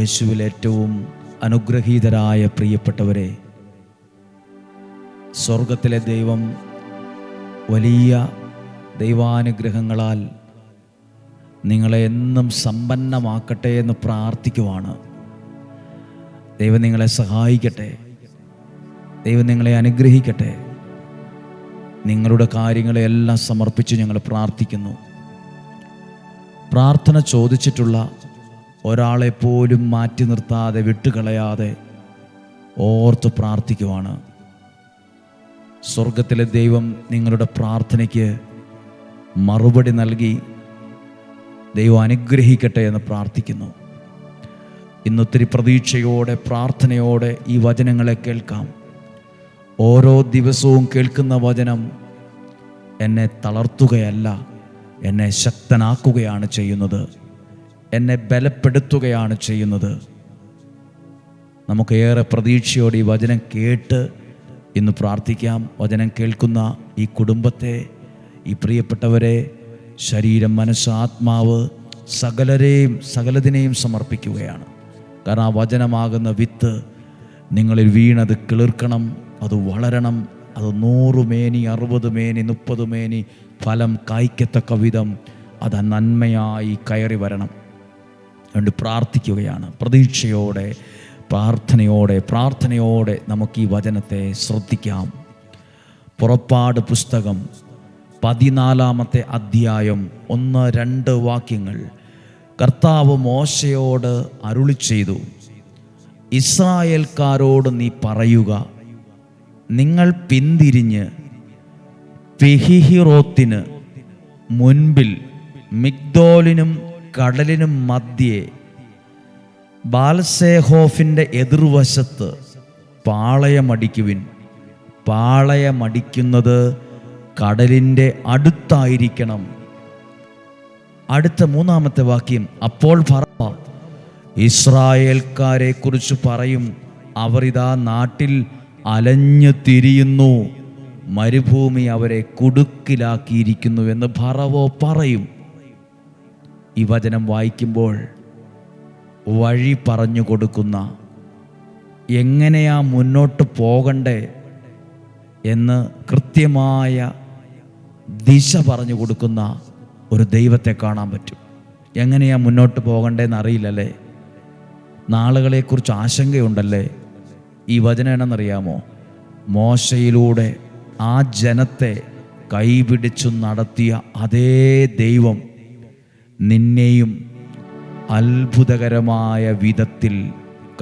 യേശുവിൽ ഏറ്റവും അനുഗ്രഹീതരായ പ്രിയപ്പെട്ടവരെ സ്വർഗത്തിലെ ദൈവം വലിയ ദൈവാനുഗ്രഹങ്ങളാൽ നിങ്ങളെ എന്നും സമ്പന്നമാക്കട്ടെ എന്ന് പ്രാർത്ഥിക്കുവാണ്. ദൈവം നിങ്ങളെ സഹായിക്കട്ടെ. ദൈവം നിങ്ങളെ അനുഗ്രഹിക്കട്ടെ. നിങ്ങളുടെ കാര്യങ്ങളെല്ലാം സമർപ്പിച്ച് ഞങ്ങൾ പ്രാർത്ഥിക്കുന്നു. പ്രാർത്ഥന ചോദിച്ചിട്ടുള്ള ഒരാളെ പോലും മാറ്റി നിർത്താതെ വിട്ടുകളയാതെ ഓർത്ത് പ്രാർത്ഥിക്കുവാണ്. സ്വർഗത്തിലെ ദൈവം നിങ്ങളുടെ പ്രാർത്ഥനയ്ക്ക് മറുപടി നൽകി ദൈവം അനുഗ്രഹിക്കട്ടെ എന്ന് പ്രാർത്ഥിക്കുന്നു. ഇന്നൊത്തിരി പ്രതീക്ഷയോടെ പ്രാർത്ഥനയോടെ ഈ വചനങ്ങളെ കേൾക്കാം. ഓരോ ദിവസവും കേൾക്കുന്ന വചനം എന്നെ തളർത്തുകയല്ല എന്നെ ശക്തനാക്കുകയാണ് ചെയ്യുന്നത്. എന്നെ ബലപ്പെടുത്തുകയാണ് ചെയ്യുന്നത്. നമുക്ക് ഏറെ പ്രതീക്ഷയോടെ ഈ വചനം കേട്ട് ഇന്ന് പ്രാർത്ഥിക്കാം. വചനം കേൾക്കുന്ന ഈ കുടുംബത്തെ ഈ പ്രിയപ്പെട്ടവരെ ശരീരം മനസ്സ് ആത്മാവ് സകലരെയും സകലതിനെയും സമർപ്പിക്കുകയാണ്. കാരണം ആ വചനമാകുന്ന വിത്ത് നിങ്ങളിൽ വീണത് കിളിർക്കണം അത് വളരണം അത് നൂറ് മേനി അറുപത് മേനി മുപ്പത് മേനി ഫലം കായ്ക്കത്തക്ക വിധം അത് നന്മയായി കയറി വരണം. അതുകൊണ്ട് പ്രാർത്ഥിക്കുകയാണ്. പ്രതീക്ഷയോടെ പ്രാർത്ഥനയോടെ പ്രാർത്ഥനയോടെ നമുക്ക് ഈ വചനത്തെ ശ്രദ്ധിക്കാം. പുറപ്പാട് പുസ്തകം പതിനാലാമത്തെ അധ്യായം ഒന്ന് രണ്ട് വാക്യങ്ങൾ. കർത്താവ് മോശയോട് അരുളി ചെയ്തു ഇസ്രായേൽക്കാരോട് നീ പറയുക നിങ്ങൾ പിന്തിരിഞ്ഞ് പെഹിഹിറോത്തിന് മുൻപിൽ മിഗ്ദോലിനും കടലിനും മധ്യേ ബാൽസേഹോഫിന്റെ എതിർവശത്ത് പാളയമടിക്കുവിൻ. പാളയമടിക്കുന്നത് കടലിന്റെ അടുത്തായിരിക്കണം. അടുത്ത മൂന്നാമത്തെ വാക്യം അപ്പോൾ പറ ഇസ്രായേൽക്കാരെ കുറിച്ച് പറയും അവർ ഇതാ നാട്ടിൽ അലഞ്ഞു തിരിയുന്നു മരുഭൂമി അവരെ കുടുക്കിലാക്കിയിരിക്കുന്നു എന്ന് ഭറവോ പറയും. ഈ വചനം വായിക്കുമ്പോൾ വഴി പറഞ്ഞു കൊടുക്കുന്ന എങ്ങനെയാ മുന്നോട്ട് പോകണ്ടേ എന്ന് കൃത്യമായ ദിശ പറഞ്ഞു കൊടുക്കുന്ന ഒരു ദൈവത്തെ കാണാൻ പറ്റും. എങ്ങനെയാ മുന്നോട്ട് പോകണ്ടേന്ന് അറിയില്ലല്ലേ? നാളുകളെക്കുറിച്ച് ആശങ്കയുണ്ടല്ലേ? ഈ വചനം എന്നറിയാമോ മോശയിലൂടെ ആ ജനത്തെ കൈപിടിച്ചു നടത്തിയ അതേ ദൈവം നിന്നെയും അത്ഭുതകരമായ വിധത്തിൽ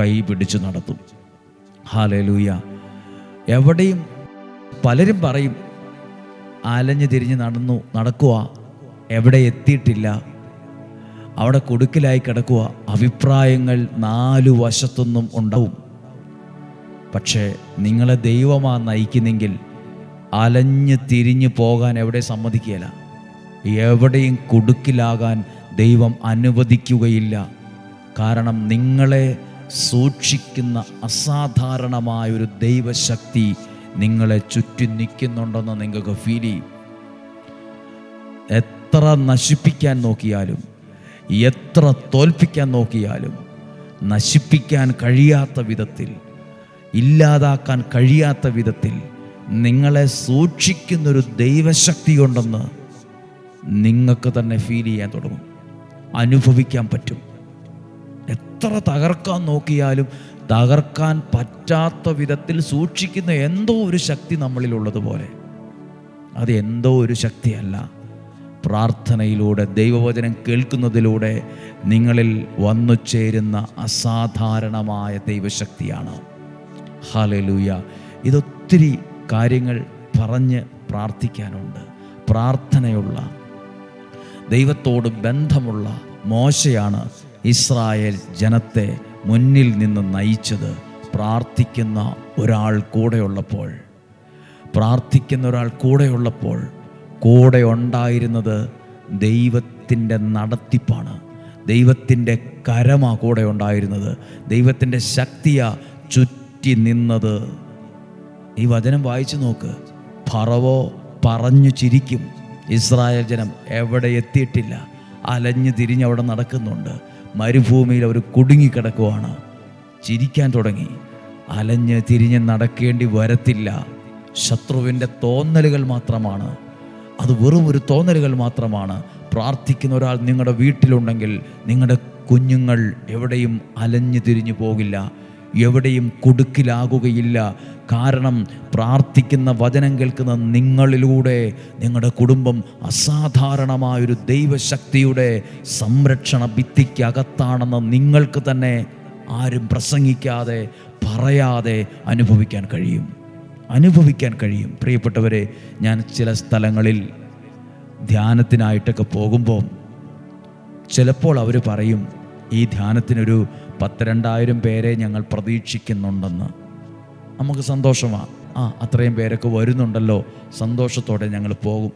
കൈപിടിച്ചു നടത്തും. ഹാലലൂയ എവിടെയും പലരും പറയും അലഞ്ഞു തിരിഞ്ഞ് നടന്നു നടക്കുക. എവിടെ എത്തിയിട്ടില്ല. അവിടെ കൊടുക്കിലായി കിടക്കുക. അഭിപ്രായങ്ങൾ നാലു വശത്തൊന്നും ഉണ്ടാവും. പക്ഷേ നിങ്ങളെ ദൈവമാ നയിക്കുന്നെങ്കിൽ അലഞ്ഞ് തിരിഞ്ഞ് പോകാൻ എവിടെ സമ്മതിക്കുകയില്ല. എവിടെയും കുടുക്കിലാകാൻ ദൈവം അനുവദിക്കുകയില്ല. കാരണം നിങ്ങളെ സൂക്ഷിക്കുന്ന അസാധാരണമായൊരു ദൈവശക്തി നിങ്ങളെ ചുറ്റി നിൽക്കുന്നുണ്ടെന്ന് നിങ്ങൾക്ക് ഫീൽ ചെയ്യും. എത്ര നശിപ്പിക്കാൻ നോക്കിയാലും എത്ര തോൽപ്പിക്കാൻ നോക്കിയാലും നശിപ്പിക്കാൻ കഴിയാത്ത വിധത്തിൽ ഇല്ലാതാക്കാൻ കഴിയാത്ത വിധത്തിൽ നിങ്ങളെ സൂക്ഷിക്കുന്നൊരു ദൈവശക്തി ഉണ്ടെന്ന് നിങ്ങൾക്ക് തന്നെ ഫീൽ ചെയ്യാൻ തുടങ്ങും. അനുഭവിക്കാൻ പറ്റും. എത്ര തകർക്കാൻ നോക്കിയാലും തകർക്കാൻ പറ്റാത്ത വിധത്തിൽ സൂക്ഷിക്കുന്ന എന്തോ ഒരു ശക്തി നമ്മളിലുള്ളതുപോലെ അത് എന്തോ ഒരു ശക്തിയല്ല. പ്രാർത്ഥനയിലൂടെ ദൈവവചനം കേൾക്കുന്നതിലൂടെ നിങ്ങളിൽ വന്നു ചേരുന്ന അസാധാരണമായ ദൈവശക്തിയാണ്. ഹാലലൂയ ഇതൊത്തിരി കാര്യങ്ങൾ പറഞ്ഞ് പ്രാർത്ഥിക്കാനുണ്ട്. പ്രാർത്ഥനയുള്ള ദൈവത്തോട് ബന്ധമുള്ള മോശയാണ് ഇസ്രായേൽ ജനത്തെ മുന്നിൽ നിന്ന് നയിച്ചത്. പ്രാർത്ഥിക്കുന്ന ഒരാൾ കൂടെയുള്ളപ്പോൾ പ്രാർത്ഥിക്കുന്ന ഒരാൾ കൂടെയുള്ളപ്പോൾ കൂടെ ഉണ്ടായിരുന്നത് ദൈവത്തിന്റെ നടത്തിപ്പാണ്. ദൈവത്തിന്റെ കരമാ കൂടെ ഉണ്ടായിരുന്നത്. ദൈവത്തിന്റെ ശക്തിയാ ചുറ്റി നിന്നത്. ഈ വചനം വായിച്ചു നോക്ക്. ഫറവോ പറഞ്ഞു ചിരിക്കും. ഇസ്രായേൽ ജനം എവിടെ എത്തിയിട്ടില്ല. അലഞ്ഞു തിരിഞ്ഞ് അവിടെ നടക്കുന്നുണ്ട്. മരുഭൂമിയിൽ അവർ കുടുങ്ങിക്കിടക്കുവാണ്. ചിരിക്കാൻ തുടങ്ങി. അലഞ്ഞ് തിരിഞ്ഞ് നടക്കേണ്ടി വരത്തില്ല. ശത്രുവിന്റെ തോന്നലുകൾ മാത്രമാണ്. അത് വെറും ഒരു തോന്നലുകൾ മാത്രമാണ്. പ്രാർത്ഥിക്കുന്ന ഒരാൾ നിങ്ങളുടെ വീട്ടിലുണ്ടെങ്കിൽ നിങ്ങളുടെ കുഞ്ഞുങ്ങൾ എവിടെയും അലഞ്ഞു തിരിഞ്ഞു പോകില്ല. എവിടെയും കുടുക്കിലാകുകയില്ല. കാരണം പ്രാർത്ഥിക്കുന്ന വചനം കേൾക്കുന്ന നിങ്ങളിലൂടെ നിങ്ങളുടെ കുടുംബം അസാധാരണമായൊരു ദൈവശക്തിയുടെ സംരക്ഷണ ഭിത്തിക്കകത്താണെന്ന് നിങ്ങൾക്ക് തന്നെ ആരും പ്രസംഗിക്കാതെ പറയാതെ അനുഭവിക്കാൻ കഴിയും. അനുഭവിക്കാൻ കഴിയും. പ്രിയപ്പെട്ടവരെ ഞാൻ ചില സ്ഥലങ്ങളിൽ ധ്യാനത്തിനായിട്ടൊക്കെ പോകുമ്പോൾ ചിലപ്പോൾ അവർ പറയും ഈ ധ്യാനത്തിനൊരു പത്ത് രണ്ടായിരം പേരെ ഞങ്ങൾ പ്രതീക്ഷിക്കുന്നുണ്ടെന്ന്. നമുക്ക് സന്തോഷമാണ് ആ അത്രയും പേരൊക്കെ വരുന്നുണ്ടല്ലോ. സന്തോഷത്തോടെ ഞങ്ങൾ പോകും.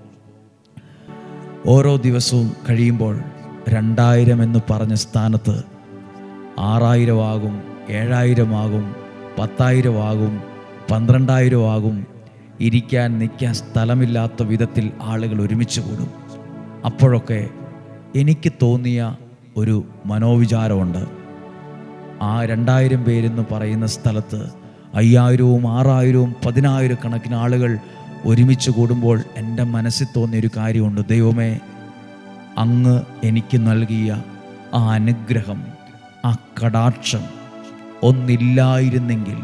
ഓരോ ദിവസവും കഴിയുമ്പോൾ രണ്ടായിരം എന്ന് പറഞ്ഞ സ്ഥാനത്ത് ആറായിരമാകും ഏഴായിരമാകും പത്തായിരമാകും ആകും പത്തായിരം ആകും പന്ത്രണ്ടായിരം ആകും ഇരിക്കാൻ നിൽക്കാൻ സ്ഥലമില്ലാത്ത വിധത്തിൽ ആളുകൾ ഒരുമിച്ച് കൂടും. അപ്പോഴൊക്കെ എനിക്ക് തോന്നിയ ഒരു മനോവിചാരമുണ്ട്. ആ രണ്ടായിരം പേരെന്ന് പറയുന്ന സ്ഥലത്ത് അയ്യായിരവും ആറായിരവും പതിനായിരം കണക്കിന് ആളുകൾ ഒരുമിച്ച് കൂടുമ്പോൾ എന്റെ മനസ്സിൽ തോന്നിയൊരു കാര്യമുണ്ട്. ദൈവമേ അങ്ങ് എനിക്ക് നൽകിയ ആ അനുഗ്രഹം ആ കടാക്ഷം ഒന്നില്ലായിരുന്നെങ്കിൽ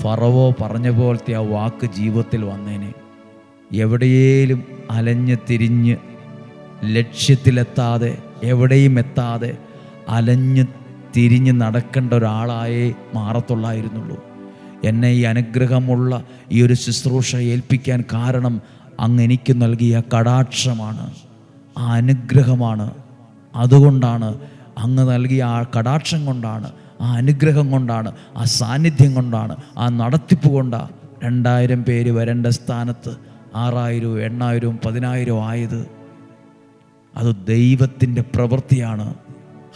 ഫറവോ പറഞ്ഞ പോലത്തെ ആ വാക്ക് ജീവിതത്തിൽ വന്നേനെ. എവിടെയേലും അലഞ്ഞ് തിരിഞ്ഞ് ലക്ഷ്യത്തിലെത്താതെ എവിടെയും എത്താതെ അലഞ്ഞ് തിരിഞ്ഞ് നടക്കേണ്ട ഒരാളായേ മാറത്തുള്ളായിരുന്നുള്ളൂ. എന്നെ ഈ അനുഗ്രഹമുള്ള ഈ ഒരു ശുശ്രൂഷ ഏൽപ്പിക്കാൻ കാരണം അങ്ങ് എനിക്ക് നൽകിയ കടാക്ഷമാണ്. ആ അനുഗ്രഹമാണ്. അതുകൊണ്ടാണ് അങ്ങ് നൽകിയ ആ കടാക്ഷം കൊണ്ടാണ് ആ അനുഗ്രഹം കൊണ്ടാണ് ആ സാന്നിധ്യം കൊണ്ടാണ് ആ നടത്തിപ്പ് കൊണ്ടാണ് രണ്ടായിരം പേര് വരേണ്ട സ്ഥാനത്ത് ആറായിരവും എണ്ണായിരവും പതിനായിരവും ആയത്. അത് ദൈവത്തിന്റെ പ്രവൃത്തിയാണ്.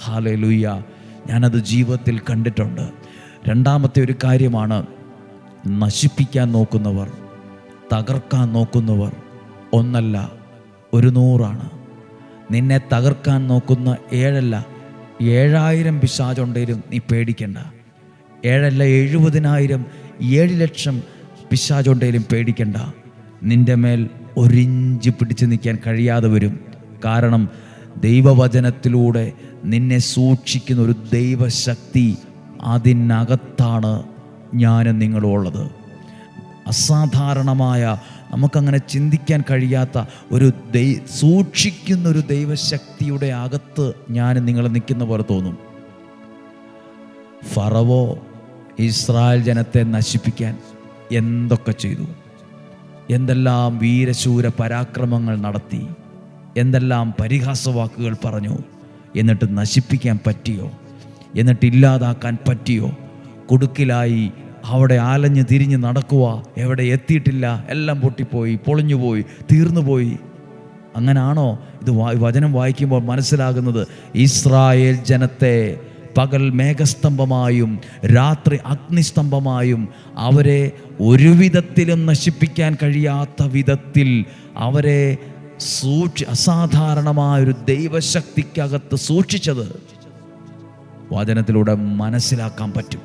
ഹാലലൂയ്യ. ഞാനത് ജീവിതത്തിൽ കണ്ടിട്ടുണ്ട്. രണ്ടാമത്തെ ഒരു കാര്യമാണ് നശിപ്പിക്കാൻ നോക്കുന്നവർ തകർക്കാൻ നോക്കുന്നവർ ഒന്നല്ല ഒരു നൂറാണ്. നിന്നെ തകർക്കാൻ നോക്കുന്ന ഏഴല്ല ഏഴായിരം പിശാചുണ്ടെങ്കിലും നീ പേടിക്കണ്ട. ഏഴല്ല എഴുപതിനായിരം ഏഴ് ലക്ഷം പിശാചുണ്ടെങ്കിലും പേടിക്കണ്ട. നിന്റെ മേൽ ഒരിഞ്ച് പിടിച്ചു നിൽക്കാൻ കഴിയാതെ വരും. കാരണം ദൈവവചനത്തിലൂടെ നിന്നെ സൂക്ഷിക്കുന്ന ഒരു ദൈവശക്തി അതിനകത്താണ് ഞാനും നിങ്ങളുള്ളത് അസാധാരണമായ നമുക്കങ്ങനെ ചിന്തിക്കാൻ കഴിയാത്ത ഒരു ദൈ സൂക്ഷിക്കുന്ന ഒരു ദൈവശക്തിയുടെ അകത്ത് ഞാൻ നിങ്ങൾ നിൽക്കുന്ന പോലെ തോന്നും. ഫറവോ ഇസ്രായേൽ ജനത്തെ നശിപ്പിക്കാൻ എന്തൊക്കെ ചെയ്തു? എന്തെല്ലാം വീരശൂര പരാക്രമങ്ങൾ നടത്തി? എന്തെല്ലാം പരിഹാസവാക്കുകൾ പറഞ്ഞു? എന്നിട്ട് നശിപ്പിക്കാൻ പറ്റിയോ? എന്നിട്ട് ഇല്ലാതാക്കാൻ പറ്റിയോ? കുടുക്കിലായി അവിടെ ആലഞ്ഞ് തിരിഞ്ഞ് നടക്കുക എവിടെ എത്തിയിട്ടില്ല. എല്ലാം പൊട്ടിപ്പോയി പൊളിഞ്ഞുപോയി തീർന്നുപോയി. അങ്ങനാണോ? ഇത് വചനം വായിക്കുമ്പോൾ മനസ്സിലാകുന്നത്. ഇസ്രായേൽ ജനത്തെ പകൽ മേഘസ്തംഭമായും രാത്രി അഗ്നിസ്തംഭമായും അവരെ ഒരു വിധത്തിലും നശിപ്പിക്കാൻ കഴിയാത്ത വിധത്തിൽ അവരെ സൂക്ഷി അസാധാരണമായൊരു ദൈവശക്തിക്കകത്ത് സൂക്ഷിച്ചത് വചനത്തിലൂടെ മനസ്സിലാക്കാൻ പറ്റും.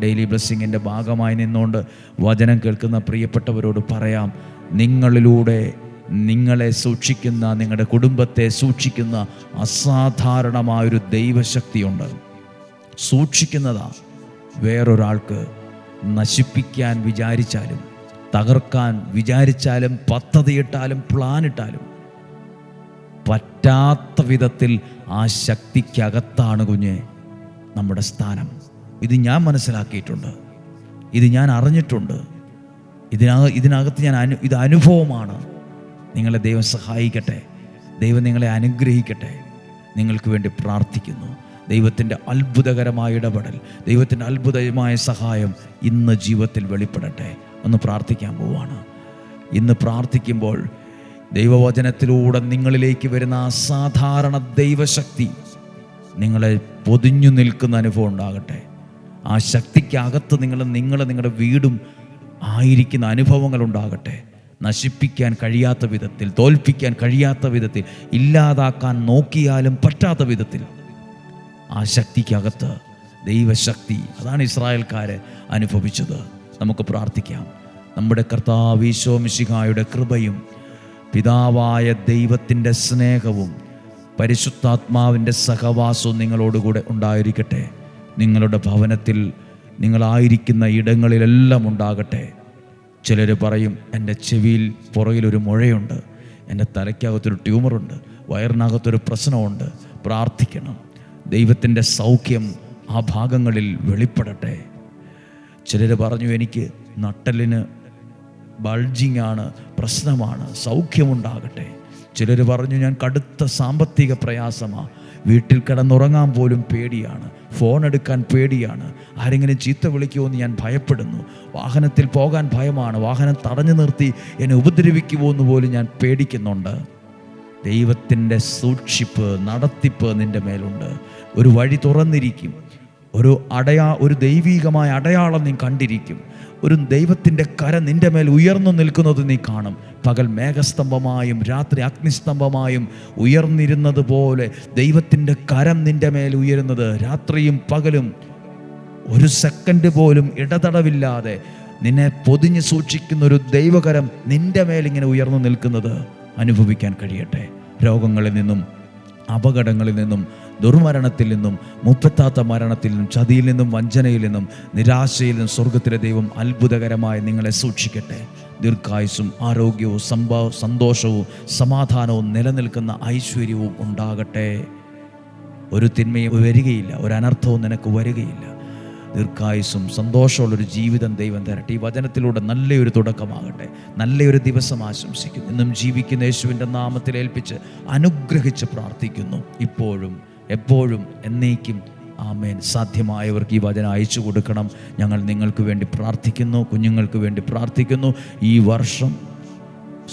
ഡെയിലി ബ്ലെസ്സിങ്ങിന്റെ ഭാഗമായി നിന്നുകൊണ്ട് വചനം കേൾക്കുന്ന പ്രിയപ്പെട്ടവരോട് പറയാം നിങ്ങളിലൂടെ നിങ്ങളെ സൂക്ഷിക്കുന്ന നിങ്ങളുടെ കുടുംബത്തെ സൂക്ഷിക്കുന്ന അസാധാരണമായൊരു ദൈവശക്തിയുണ്ട്. സൂക്ഷിക്കുന്നതാ വേറൊരാൾക്ക് നശിപ്പിക്കാൻ വിചാരിച്ചാലും തകർക്കാൻ വിചാരിച്ചാലും പദ്ധതിയിട്ടാലും പ്ലാനിട്ടാലും പറ്റാത്ത വിധത്തിൽ ആ ശക്തിക്കകത്താണ് കുഞ്ഞ് നമ്മുടെ സ്ഥാനം. ഇത് ഞാൻ മനസ്സിലാക്കിയിട്ടുണ്ട്. ഇത് ഞാൻ അറിഞ്ഞിട്ടുണ്ട്. ഇതിനക ഇതിനകത്ത് ഞാൻ അനു ഇത് അനുഭവമാണ്. നിങ്ങളെ ദൈവം സഹായിക്കട്ടെ. ദൈവം നിങ്ങളെ അനുഗ്രഹിക്കട്ടെ. നിങ്ങൾക്ക് വേണ്ടി പ്രാർത്ഥിക്കുന്നു. ദൈവത്തിന്റെ അത്ഭുതകരമായ ഇടപെടൽ ദൈവത്തിന്റെ അത്ഭുതമായ സഹായം ഇന്ന് ജീവിതത്തിൽ വെളിപ്പെടട്ടെ. ഒന്ന് പ്രാർത്ഥിക്കാൻ പോവാണ്. ഇന്ന് പ്രാർത്ഥിക്കുമ്പോൾ ദൈവവചനത്തിലൂടെ നിങ്ങളിലേക്ക് വരുന്ന അസാധാരണ ദൈവശക്തി നിങ്ങളെ പൊതിഞ്ഞു നിൽക്കുന്ന അനുഭവം ഉണ്ടാകട്ടെ. ആ ശക്തിക്കകത്ത് നിങ്ങൾ നിങ്ങൾ നിങ്ങളുടെ വീടും ആയിരിക്കുന്ന അനുഭവങ്ങൾ ഉണ്ടാകട്ടെ. നശിപ്പിക്കാൻ കഴിയാത്ത വിധത്തിൽ തോൽപ്പിക്കാൻ കഴിയാത്ത വിധത്തിൽ ഇല്ലാതാക്കാൻ നോക്കിയാലും പറ്റാത്ത വിധത്തിൽ ആ ശക്തിക്കകത്ത് ദൈവശക്തി അതാണ് ഇസ്രായേൽക്കാർ അനുഭവിച്ചത്. നമുക്ക് പ്രാർത്ഥിക്കാം. നമ്മുടെ കർത്താവീശോ മിശിഹായുടെ കൃപയും പിതാവായ ദൈവത്തിന്റെ സ്നേഹവും പരിശുദ്ധാത്മാവിന്റെ സഹവാസവും നിങ്ങളോടുകൂടെ ഉണ്ടായിരിക്കട്ടെ. നിങ്ങളുടെ ഭവനത്തിൽ നിങ്ങളായിരിക്കുന്ന ഇടങ്ങളിലെല്ലാം ഉണ്ടാകട്ടെ. ചിലർ പറയും എന്റെ ചെവിയിൽ പുറകിലൊരു മുഴയുണ്ട്. എന്റെ തലയ്ക്കകത്തൊരു ട്യൂമറുണ്ട്. വയറിനകത്തൊരു പ്രശ്നമുണ്ട് പ്രാർത്ഥിക്കണം. ദൈവത്തിന്റെ സൗഖ്യം ആ ഭാഗങ്ങളിൽ വെളിപ്പെടട്ടെ. ചിലർ പറഞ്ഞു എനിക്ക് നട്ടലിന് ബൾജിങ് ആണ് പ്രശ്നമാണ് സൗഖ്യമുണ്ടാകട്ടെ. ചിലർ പറഞ്ഞു ഞാൻ കടുത്ത സാമ്പത്തിക പ്രയാസമാണ് വീട്ടിൽ കിടന്നുറങ്ങാൻ പോലും പേടിയാണ് ഫോൺ എടുക്കാൻ പേടിയാണ് ആരെങ്കിലും ചീത്ത വിളിക്കുമോ എന്ന് ഞാൻ ഭയപ്പെടുന്നു വാഹനത്തിൽ പോകാൻ ഭയമാണ് വാഹനം തടഞ്ഞു നിർത്തി എന്നെ ഉപദ്രവിക്കുമോ എന്ന് പോലും ഞാൻ പേടിക്കുന്നുണ്ട്. ദൈവത്തിന്റെ സൂക്ഷിപ്പ് നടത്തിപ്പ് നിന്റെ മേലുണ്ട്. ഒരു വഴി തുറന്നിരിക്കും ഒരു അടയാ ഒരു ദൈവീകമായ അടയാളം നീ കണ്ടിരിക്കും. ഒരു ദൈവത്തിന്റെ കര നിന്റെ മേൽ ഉയർന്നു നിൽക്കുന്നത് നീ കാണും. പകൽ മേഘസ്തംഭമായും രാത്രി അഗ്നിസ്തംഭമായും ഉയർന്നിരുന്നത് പോലെ ദൈവത്തിന്റെ കരം നിന്റെ മേൽ ഉയരുന്നത് രാത്രിയും പകലും ഒരു സെക്കൻഡ് പോലും ഇടതടവില്ലാതെ നിന്നെ പൊതിഞ്ഞ് സൂക്ഷിക്കുന്ന ഒരു ദൈവകരം നിന്റെ മേലിങ്ങനെ ഉയർന്നു നിൽക്കുന്നത് അനുഭവിക്കാൻ കഴിയട്ടെ. രോഗങ്ങളിൽ നിന്നും അപകടങ്ങളിൽ നിന്നും ദുർമരണത്തിൽ നിന്നും മുപ്പത്താത്ത മരണത്തിൽ നിന്നും ചതിയിൽ നിന്നും വഞ്ചനയിൽ നിന്നും നിരാശയിൽ നിന്നും സ്വർഗത്തിലെ ദൈവം അത്ഭുതകരമായി നിങ്ങളെ സൂക്ഷിക്കട്ടെ. ദീർഘായുസും ആരോഗ്യവും സംഭവ സന്തോഷവും സമാധാനവും നിലനിൽക്കുന്ന ഐശ്വര്യവും ഉണ്ടാകട്ടെ. ഒരു തിന്മയും വരികയില്ല ഒരു അനർത്ഥവും നിനക്ക് വരികയില്ല. ദീർഘായുസും സന്തോഷമുള്ളൊരു ജീവിതം ദൈവം തരട്ടെ. ഈ വചനത്തിലൂടെ നല്ലൊരു തുടക്കമാകട്ടെ. നല്ലൊരു ദിവസം ആശംസിക്കുന്നു. ഇന്നും ജീവിക്കുന്ന യേശുവിന്റെ നാമത്തിൽ ഏൽപ്പിച്ച് അനുഗ്രഹിച്ച് പ്രാർത്ഥിക്കുന്നു. ഇപ്പോഴും എപ്പോഴും എന്നേക്കും ആമേൻ. സാധ്യമായവർക്ക് ഈ വചനം അയച്ചു കൊടുക്കണം. ഞങ്ങൾ നിങ്ങൾക്ക് വേണ്ടി പ്രാർത്ഥിക്കുന്നു കുഞ്ഞുങ്ങൾക്ക് വേണ്ടി പ്രാർത്ഥിക്കുന്നു. ഈ വർഷം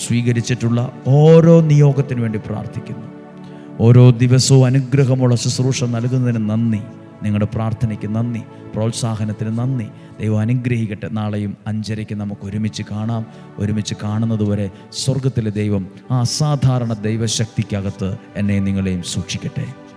സ്വീകരിച്ചിട്ടുള്ള ഓരോ നിയോഗത്തിനു വേണ്ടി പ്രാർത്ഥിക്കുന്നു. ഓരോ ദിവസവും അനുഗ്രഹമുള്ള ശുശ്രൂഷ നൽകുന്നതിന് നന്ദി. നിങ്ങളുടെ പ്രാർത്ഥനയ്ക്ക് നന്ദി പ്രോത്സാഹനത്തിന് നന്ദി. ദൈവം അനുഗ്രഹിക്കട്ടെ. നാളെയും അഞ്ചരയ്ക്ക് നമുക്ക് ഒരുമിച്ച് കാണാം. ഒരുമിച്ച് കാണുന്നതുവരെ സ്വർഗത്തിലെ ദൈവം ആ അസാധാരണ ദൈവശക്തിക്കകത്ത് എന്നെ നിങ്ങളെയും സൂക്ഷിക്കട്ടെ.